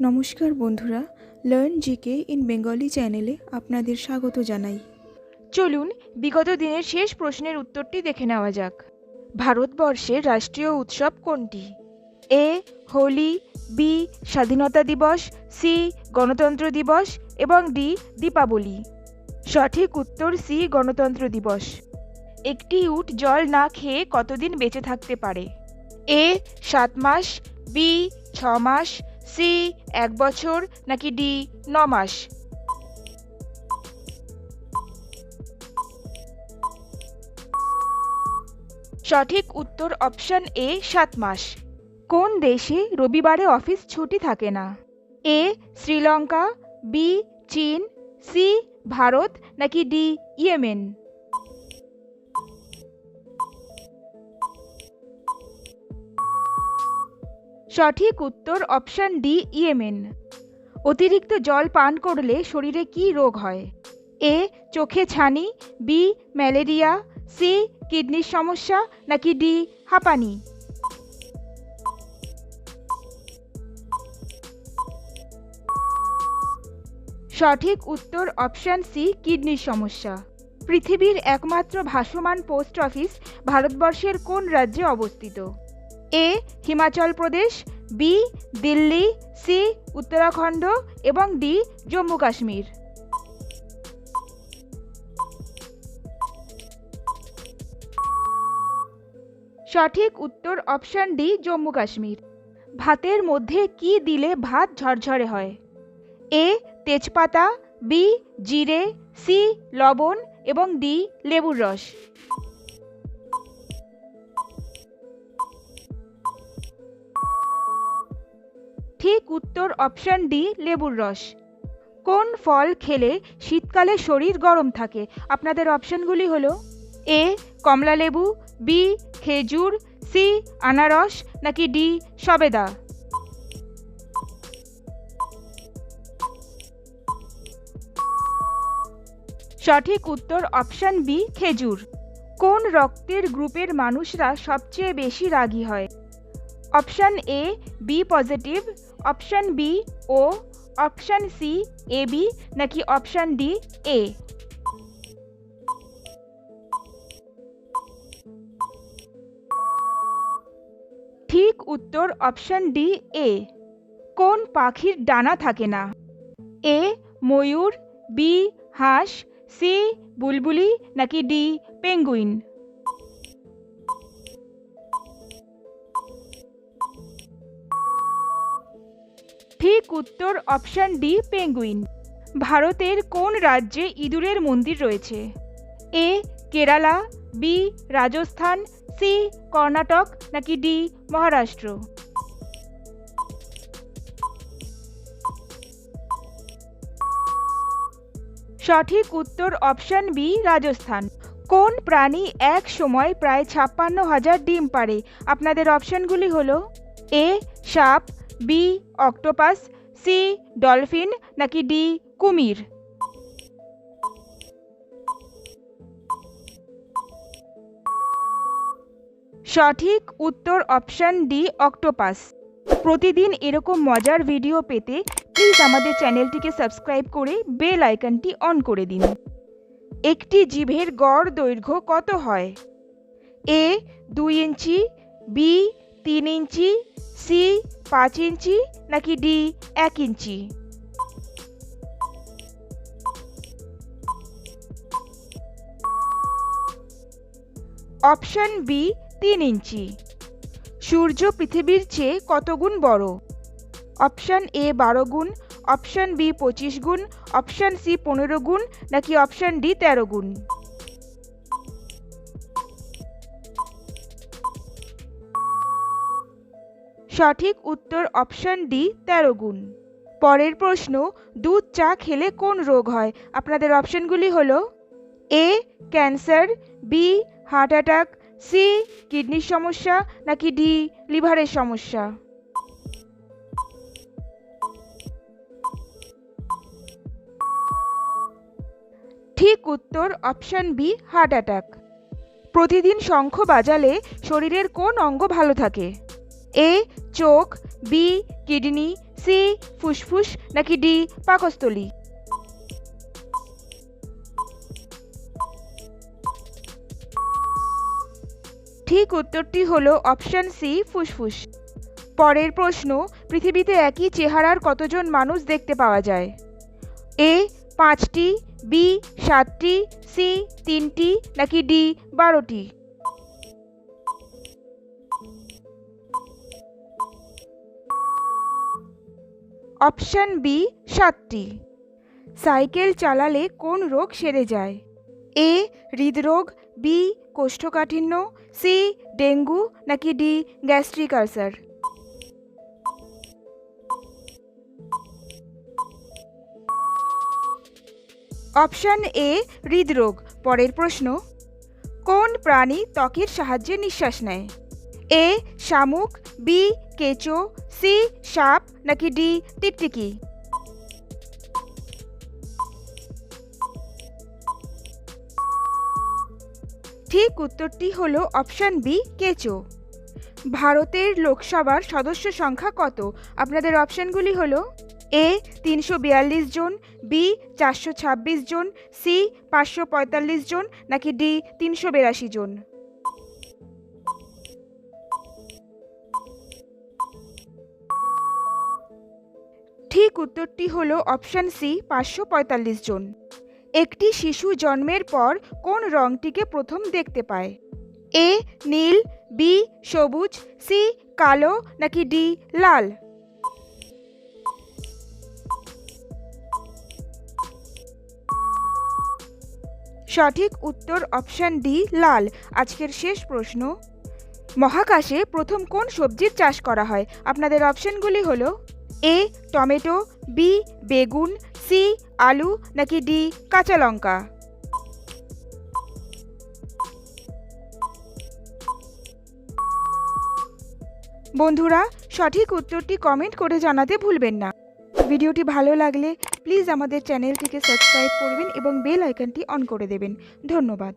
নমস্কার বন্ধুরা learn GK in Bengali চ্যানেলে আপনাদের স্বাগত জানাই। চলুন বিগত দিনের শেষ প্রশ্নের উত্তরটি দেখে নেওয়া যাক। ভারতবর্ষের রাষ্ট্রীয় উৎসব কোনটি? এ, হোলি, বি, স্বাধীনতা দিবস, সি, গণতন্ত্র দিবস এবং ডি, দীপাবলি। সঠিক উত্তর সি, গণতন্ত্র দিবস। একটি উট জল না খেয়ে কতদিন বেঁচে থাকতে পারে? এ, সাত মাস, বি, ছ মাস সি, এক বছর, নাকি ডি, ন মাস? সঠিক উত্তর অপশন এ, সাত মাস। কোন দেশে রবিবারে অফিস ছুটি থাকে না? এ, শ্রীলঙ্কা, বি, চীন, সি, ভারত, নাকি ডি, ইয়েমেন? সঠিক উত্তর অপশন ডি ইয়েমেন। অতিরিক্ত জল পান করলে শরীরে কি রোগ হয়? এ, চোখে ছানি, বি, ম্যালেরিয়া, সি, কিডনির সমস্যা, নাকি ডি, হাঁপানি? সঠিক উত্তর অপশন সি কিডনির সমস্যা। পৃথিবীর একমাত্র ভাসমান পোস্ট অফিস ভারতবর্ষের কোন রাজ্যে অবস্থিত? A, Himachal Pradesh, B, Delhi, C, Uttarakhand এবং ডি, জম্মু কাশ্মীর। সঠিক উত্তর অপশন ডি, জম্মু কাশ্মীর। ভাতের মধ্যে কি দিলে ভাত ঝরঝরে হয়? এ, তেজপাতা, বি, জিরে, সি, লবণ এবং ডি, লেবুর রস। ঠিক উত্তর অপশন ডি লেবুর রস। কোন ফল খেলে শীতকালে শরীর গরম থাকে? আপনাদের অপশনগুলি হলো এ, কমলা লেবু, বি, খেজুর, সি, আনারস, নাকি ডি, সবেদা। সঠিক উত্তর অপশন বি খেজুর। কোন রক্তের গ্রুপের মানুষরা সবচেয়ে বেশি রাগী হয়? Option A B positive option B O option C A B নাকি অপশন ডি এ ঠিক উত্তর অপশন ডি এ কোন পাখির ডানা থাকে না? এ ময়ূর বি হাঁস সি বুলবুলি, নাকি ডি পেঙ্গুইন? ঠিক উত্তর অপশন ডি পেঙ্গুইন ভারতের কোন রাজ্যে ইঁদুরের মন্দির রয়েছে? A Kerala B Rajasthan C Karnataka, নাকি ডি মহারাষ্ট্র? সঠিক উত্তর অপশন বি রাজস্থান। কোন প্রাণী এক সময় প্রায় ছাপ্পান্ন হাজার ডিম পারে আপনাদের অপশনগুলি হলো এ সাপ বি অক্টোপাস সি ডলফিন নাকি ডি কুমির? সঠিক উত্তর অপশান ডি অক্টোপাস প্রতিদিন এরকম মজার ভিডিও পেতে প্লিজ আমাদের চ্যানেলটিকে সাবস্ক্রাইব করে বেল আইকনটি অন করে দিন। একটি জিভের গড় দৈর্ঘ্য কত হয়? এ দুই ইঞ্চি বি তিন ইঞ্চি সি পাঁচ ইঞ্চি নাকি ডি এক ইঞ্চি? অপশন বি, তিন ইঞ্চি। সূর্য পৃথিবীর চেয়ে কত গুণ বড়? অপশন এ, বারো গুণ। অপশন বি, পঁচিশ গুণ। অপশন সি, পনেরো গুণ। নাকি অপশন ডি, তেরো গুণ? সঠিক উত্তর অপশন ডি তেরো গুণ। পরের প্রশ্ন, দুধ চা খেলে কোন রোগ হয়? আপনাদের অপশনগুলি হলো, A, cancer, B heart attack C, কিডনির সমস্যা, নাকি ডি, লিভারের সমস্যা। ঠিক উত্তর অপশন বি হার্ট অ্যাটাক প্রতিদিন শঙ্খ বাজালে শরীরের কোন অঙ্গ ভালো থাকে? এ চোখ, বি, কিডনি, সি, ফুসফুস, নাকি ডি, পাকস্থলী। ঠিক উত্তরটি হলো অপশন সি, ফুসফুস। পরের প্রশ্ন, পৃথিবীতে একই চেহারার কতজন মানুষ দেখতে পাওয়া যায়? এ, পাঁচটি, বি, সাতটি, সি, তিনটি, নাকি ডি, বারোটি? অপশন বি, সাতটি। সাইকেল চালালে কোন রোগ সেরে যায়? এ, হৃদরোগ, বি, কোষ্ঠকাঠিন্য, সি, ডেঙ্গু, নাকি D, gastric ulcer? Option A, হৃদরোগ, পরের প্রশ্ন। কোন প্রাণী ত্বকের সাহায্যে নিঃশ্বাস নেয়? এ শামুক বি কেঁচো সি সাপ, নাকি ডি টিকটিকি? ঠিক উত্তরটি হলো অপশান বি কেঁচো। ভারতের লোকসভার সদস্য সংখ্যা কত? আপনাদের অপশানগুলি হলো এ তিনশো বিয়াল্লিশ জন বি চারশো ছাব্বিশ জন সি পাঁচশো পঁয়তাল্লিশ জন, নাকি ডি তিনশো বিরাশি জন? ঠিক উত্তরটি হলো অপশান সি, পাঁচশো পঁয়তাল্লিশ জন। একটি শিশু জন্মের পর কোন রংটিকে প্রথম দেখতে পায়? এ, নীল, বি, সবুজ, সি, কালো, নাকি ডি, লাল? সঠিক উত্তর অপশান ডি, লাল। আজকের শেষ প্রশ্ন। মহাকাশে প্রথম কোন সবজির চাষ করা হয়? আপনাদের অপশানগুলি হলো এ টমেটো বি বেগুন সি আলু, নাকি ডি কাঁচা লঙ্কা? বন্ধুরা, সঠিক উত্তরটি কমেন্ট করে জানাতে ভুলবেন না। ভিডিওটি ভালো লাগলে প্লিজ আমাদের চ্যানেলটিকে সাবস্ক্রাইব করবেন এবং বেল আইকনটি অন করে দেবেন। ধন্যবাদ।